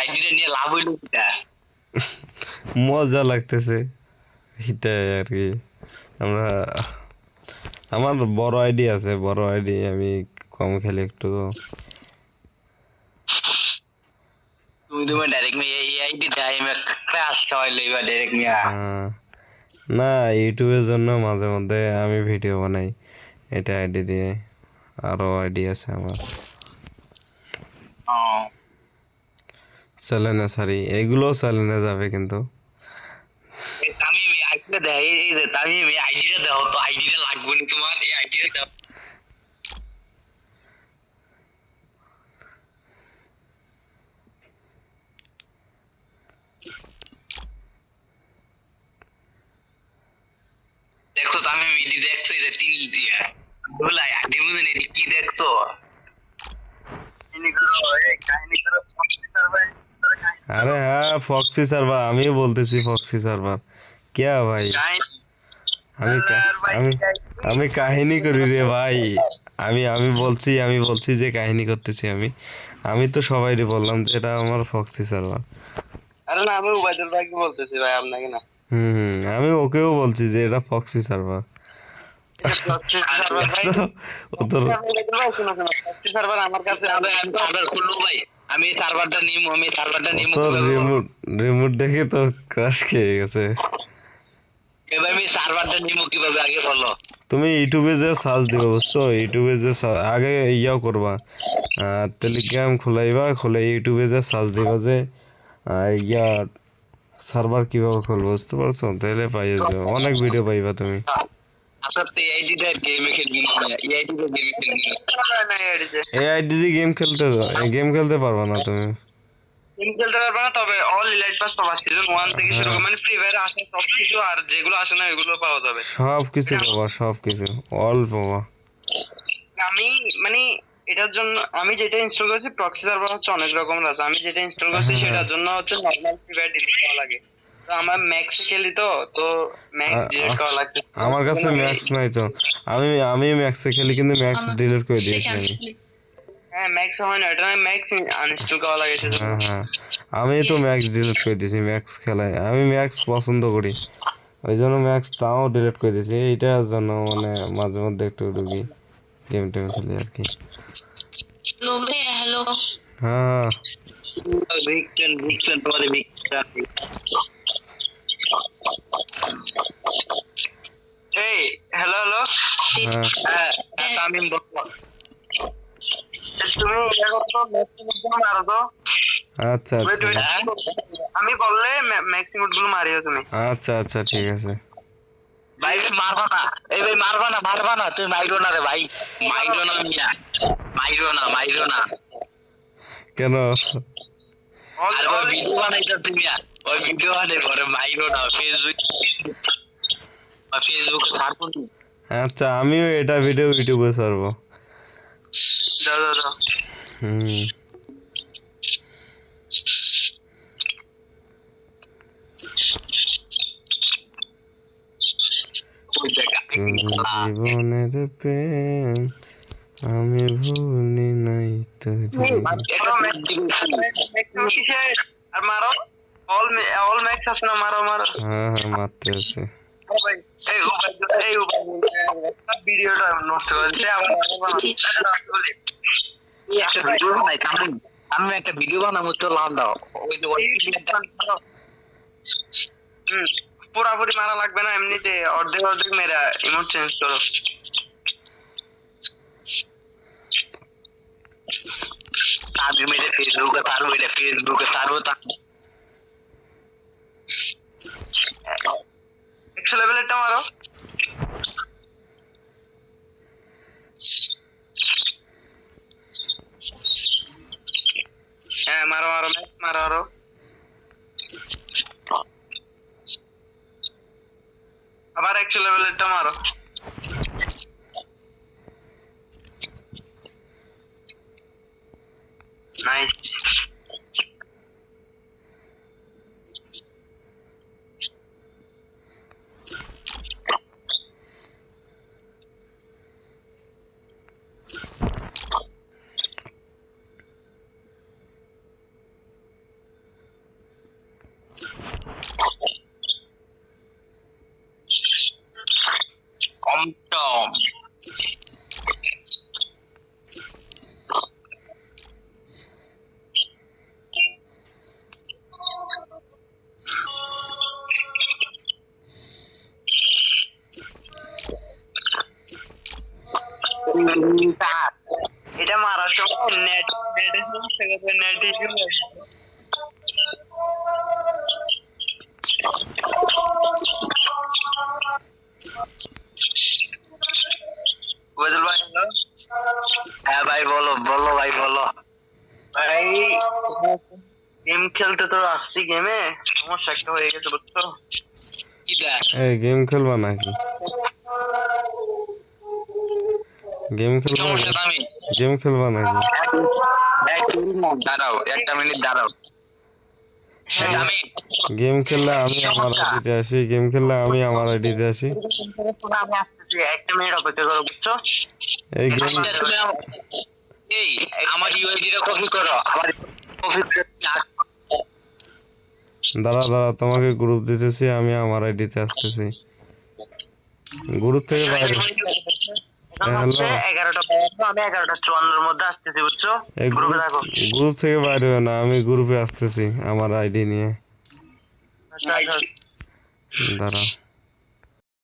আইডিটা নিয়ে লাভ হইল মজা লাগতেছে। এটাই আর কি। আমরা আমার বড় আইডি আছে বড় আইডি আমি কম খেলি একটু। তুমি তুমি ডাইরেক্ট মে এই আইডি দেয় আমি ক্রাশ খাওয়াই লইবা ডাইরেক্ট মিয়া না ইউটিউবের জন্য মাঝে মধ্যে আমি ভিডিও বানাই। এটা আইডি দিয়ে আরও আইডি আছে আমার। চ্যানেলে সারি এগুলোও চ্যানেলে যাবে কিন্তু। তামিম, এই এই যে না এটা তিন দিয়ে বলাই আইডি মনে নেই, কি দেখছ কাহিনী করো এই কাহিনী করো সার্ভার আরে হ্যাঁ ফক্সি সার্ভার আমিও বলতেছি ফক্সি সার্ভার কেয়া ভাই? আমি আমি আমি কাহিনী করি রে ভাই। আমি আমি বলছি আমি বলছি যে কাহিনী করতেছি আমি। আমি তো সবাইকে বললাম যে এটা আমার ফক্সি সার্ভার আরে না আমি উবাইদুল ভাইকে বলতেছি ভাই আপনাকে না। হুম হুম আমি ওকেও বলছি যে এটা ফক্সি সার্ভার দেখে ক্রাশ গেছে। তুমি ইউটিউবে যে সার্চ দিবে, বুঝছ? ইউটিউবে যে আগে ইয়াও করবা। টেলিগ্রাম খোলাইবা খুলে ইউটিউবে যে সার্চ দিবা যে ইয়া সার্ভার কীভাবে খুলবো, বুঝতে পারছ? তাহলে পাই যাবে। অনেক ভিডিও পাইবা তুমি। গেমে খেলবি না এই আইডিটা গেমে খেলবি না। এই আইডি দিয়ে গেম খেলতে গেম খেলতে পারবা না তুমি। গেম খেলতে পারবে না তবে অল ইলাইট পাস পাবা সিজন ওয়ান থেকে শুরু করে মানে ফ্রি ফায়ার আসে সব কিছু আর যেগুলো আসে না ওগুলো পাওয়া যাবে। সব কিছু পাবা সব কিছু অল পাবা। আমি মানে এটার জন্য আমি যেটা ইনস্টল করেছি প্রক্সি সার্ভার হচ্ছে অনেক রকমের আছে। আমি যেটা ইনস্টল করেছি হ্যাঁ। সেটার জন্য হচ্ছে নর্মাল ফ্রি ফায়ার ডিলিট করা লাগে। আমার ম্যাক্স খেলি তো তো ম্যাক্স আমার কাছে ম্যাক্স নাই তো। আমি আমি ম্যাক্সে খেলি কিন্তু ম্যাক্স ডিলিট করে দিয়েছি আমি। হ্যাঁ ম্যাক্স হয় না এটা ম্যাক্স হ্যাঁ। আনইনস্টল আমি তো ম্যাক্স ডিলিট করে দিয়েছি ম্যাক্স খেলায়। আমি ম্যাক্স পছন্দ করি। ওই জন্য ম্যাক্স তাও ডিলিট করে দিয়েছি। এইটার জন্য মানে মাঝে মধ্যে একটু রুগী গেম টেম খেলি আর কি। হ্যাঁ। এই হ্যালো হ্যালো তামিম তুমি আচ্ছা আমি বললে গুলো মারিও তুমি। আচ্ছা আচ্ছা ঠিক আছে। ভাই মারবা না। এই ভাই মারবা না মারবা না। তুই মাইরো না রে ভাই। মাইরো না মিয়া। মাইরো না মাইরো না। কেন? আর ভিডিও বানাইছো তুমি আর ওই ভিডিও বানাই পরে মাইরো না ফেসবুক ফেসবুকে ছাড়বো আচ্ছা আমিও এটা ভিডিও ইউটিউবে ছাড়বো। দাও দাও হুম। জীবনের প্রেম আমি ভুলি নাই আর মারো। অল অল ম্যাক্স আছে না মারো মারো? হ্যাঁ হ্যাঁ মারতে আছে এই উপায় এই উপায় ভিডিওটা নষ্ট করে দিতে একটা ভিডিও বানাই আমি আমি একটা ভিডিও বানাবো তো লাভ দাও। ওই যে পুরাপুরি মারা লাগবে না এমনিতে অর্ধেক অর্ধেক মেরে ইমোট চেঞ্জ করো। তাদের মেরে ফেসবুকে এটা ফেসবুকে তারবো তা একশো লেভেলেরটা মারো। হ্যাঁ মারো মারো মারো আরও আবার একশো লেভেলেরটা মারো। সময় নেট নেটের সমস্যা করবে নেট ইস্যু ভাই হ্যাঁ ভাই বলো বলো ভাই বলো। ভাই গেম খেলতে তো আসছি গেমে সমস্যা একটা হয়ে গেছে বুঝছ? গেম খেলবা নাকি? গেম খেলবা গেম খেলবা নাকি? দাঁড়াও একটা মিনিট দাঁড়াও। গেম খেললে আমি আমার আইডিতে আসি গেম খেললে আমি আমার আইডিতে আসি। একটা মিনিট অপেক্ষা করো বুঝছ? এই গেম আচ্ছা, এই আমার ইউআইডিটা কপি করো আমার কপি দাঁড়া দাঁড়া তোমাকে গ্রুপ দিতেছি আমি আমার আইডিতে আসতেছি। গ্রুপ থেকে বাইরে। গ্রুপে থাকো। গ্রুপ থেকে বাইরে না আমি গ্রুপে আসতেছি আমার আইডি নিয়ে। আচ্ছা, আচ্ছা। দাঁড়া